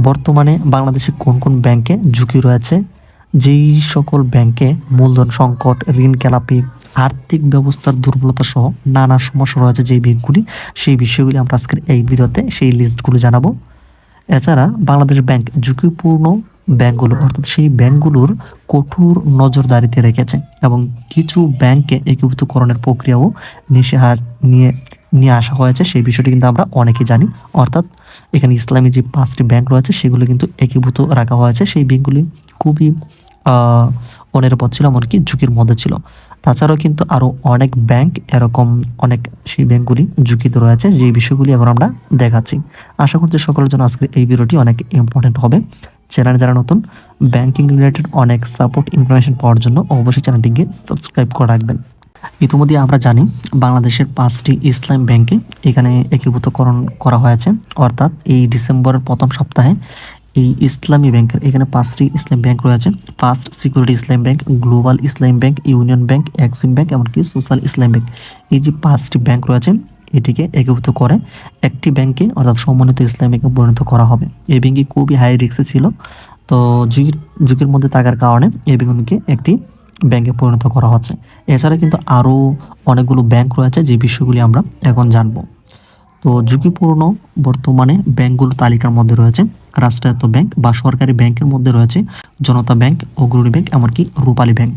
বর্তমানে বাংলাদেশে কোন কোন ব্যাংকে ঝুঁকি রয়েছে? যেই সকল ব্যাংকে মূলধন সংকট, ঋণ খেলাপি, আর্থিক ব্যবস্থার দুর্বলতা সহ নানা সমস্যা রয়েছে যেই ব্যাংকগুলি, সেই বিষয়গুলি আমরা আজকের এই ভিডিওতে সেই লিস্টগুলো জানাব। এছাড়া বাংলাদেশ ব্যাংক ঝুঁকিপূর্ণ ব্যাংকগুলো, অর্থাৎ সেই ব্যাংকগুলোর কঠোর নজরদারিতে রেখেছে এবং কিছু ব্যাংকে একীভূতকরণের প্রক্রিয়াও নিষে হা- নিয়ে নিয়ে আসা হয়েছে, সেই বিষয়টি কিন্তু আমরা অনেকেই জানি। অর্থাৎ এখানে ইসলামী যে পাঁচটি ব্যাংক রয়েছে, সেগুলো কিন্তু একীভূত রাখা হয়েছে। সেই ব্যাংকগুলি খুবই অনিরাপদ ছিল, এমনকি ঝুঁকির মধ্যে ছিল। তাছাড়াও কিন্তু আরও অনেক ব্যাংক এরকম অনেক সেই ব্যাংকগুলি ঝুঁকিতে রয়েছে যে বিষয়গুলি এখন আমরা দেখাচ্ছি। আশা করছি সকলের জন্য আজকের এই ভিডিওটি অনেক ইম্পর্টেন্ট হবে। চ্যানেল যারা নতুন ব্যাংকিং রিলেটেড অনেক সাপোর্ট ইনফরমেশন পাওয়ার জন্য অবশ্যই চ্যানেলটিকে সাবস্ক্রাইব করে রাখবেন। ইতিমধ্যে আমরা জানি বাংলাদেশের পাঁচটি ইসলাম ব্যাংকে এখানে একীভূতকরণ করা হয়েছে। অর্থাৎ এই ডিসেম্বরের প্রথম সপ্তাহে এই ইসলামী ব্যাংকের এখানে পাঁচটি ইসলাম ব্যাংক রয়েছে। First security Islam bank, global Islam bank, union bank, Exim bank এমনকি সোশ্যাল ইসলাম ব্যাংক। এই যে পাঁচটি ব্যাংক রয়েছে, এটিকে একীভূত করে একটি ব্যাংকে অর্থাৎ সমন্বিত ইসলাম ব্যাংকে পরিণত করা হবে। এই ব্যাংকটি খুবই হাই রিস্কে ছিল। তো যুগের যুগের মধ্যে থাকার কারণে এই ব্যাংকগুলিকে একটি ব্যাংকে পরিণত করা হচ্ছে। এছাড়া কিন্তু আরও অনেকগুলো ব্যাংক রয়েছে, যে বিষয়গুলি আমরা এখন জানব। তো ঝুঁকিপূর্ণ বর্তমানে ব্যাংকগুলো তালিকার মধ্যে রয়েছে। রাষ্ট্রায়ত্ত ব্যাংক বা সরকারি ব্যাংকের মধ্যে রয়েছে জনতা ব্যাংক, অগ্রণী ব্যাংক, এমনকি রূপালী ব্যাংক।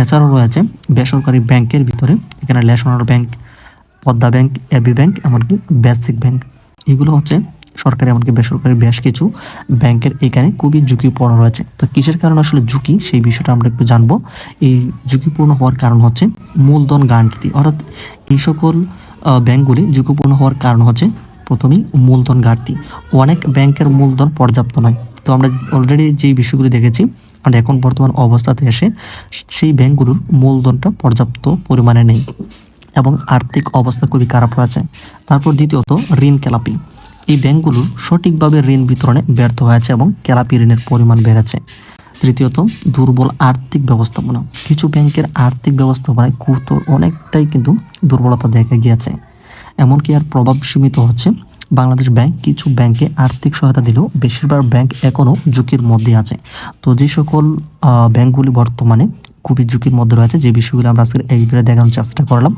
এছাড়াও রয়েছে বেসরকারি ব্যাংকের ভিতরে, এখানে national bank, Padma bank, AB bank, এমনকি বেসিক ব্যাংক। এগুলো হচ্ছে সরকারি এমনকি বেসরকারি বেশ কিছু ব্যাংকের এখানে খুবই ঝুঁকিপূর্ণ রয়েছে। তো কিসের কারণে আসলে ঝুঁকি? সেই বিষয়টা আমরা একটু জানব। এই ঝুঁকিপূর্ণ হওয়ার কারণ হচ্ছে মূলধন গান্টি অর্থাৎ এই সকল ব্যাংকগুলি ঝুঁকিপূর্ণ হওয়ার কারণ হচ্ছে প্রথমেই মূলধন ঘাটতি অনেক ব্যাংকের মূলধন পর্যাপ্ত নয়। তো আমরা অলরেডি যেই বিষয়গুলি দেখেছি আমরা এখন বর্তমান অবস্থাতে এসে সেই ব্যাংকগুলোর মূলধনটা পর্যাপ্ত পরিমাণে নেই এবং আর্থিক অবস্থা খুবই খারাপ রয়েছে। তারপর দ্বিতীয়ত ঋণ খেলাপি। এই ব্যাংকগুলোর সঠিকভাবে ঋণ বিতরণে ব্যর্থ হয়েছে এবং খেলাপি ঋণের পরিমাণ বেড়েছে। তৃতীয়ত, দুর্বল আর্থিক ব্যবস্থাপনা। কিছু ব্যাংকের আর্থিক ব্যবস্থাপনায় কুতো অনেকটাই কিন্তু দুর্বলতা দেখা গিয়েছে। এমনকি আর প্রভাব সীমিত হচ্ছে। বাংলাদেশ ব্যাংক কিছু ব্যাংকে আর্থিক সহায়তা দিলেও বেশিরভাগ ব্যাংক এখনও ঝুঁকির মধ্যে আছে। তো যে সকল ব্যাংকগুলি বর্তমানে খুবই ঝুঁকির মধ্যে রয়েছে, যে বিষয়গুলো আমরা আজকে এই ভিডিও দেখানোর চেষ্টা করলাম।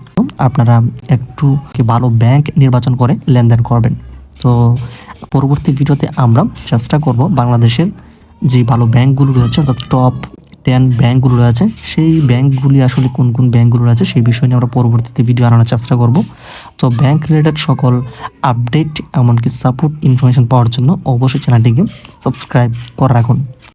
আপনারা একটু ভালো ব্যাংক নির্বাচন করে লেনদেন করবেন। তো পরবর্তী ভিডিওতে আমরা চেষ্টা করব বাংলাদেশের যে ভালো ব্যাংকগুলো রয়েছে, অর্থাৎ টপ টেন ব্যাংকগুলো রয়েছে, সেই ব্যাংকগুলি আসলে কোন কোন ব্যাংকগুলো রয়েছে সেই বিষয় নিয়ে আমরা পরবর্তীতে ভিডিও আনানোর চেষ্টা করব। তো ব্যাংক রিলেটেড সকল আপডেট এমনকি সাপোর্ট ইনফরমেশন পাওয়ার জন্য অবশ্যই চ্যানেলটিকে সাবস্ক্রাইব করে রাখুন।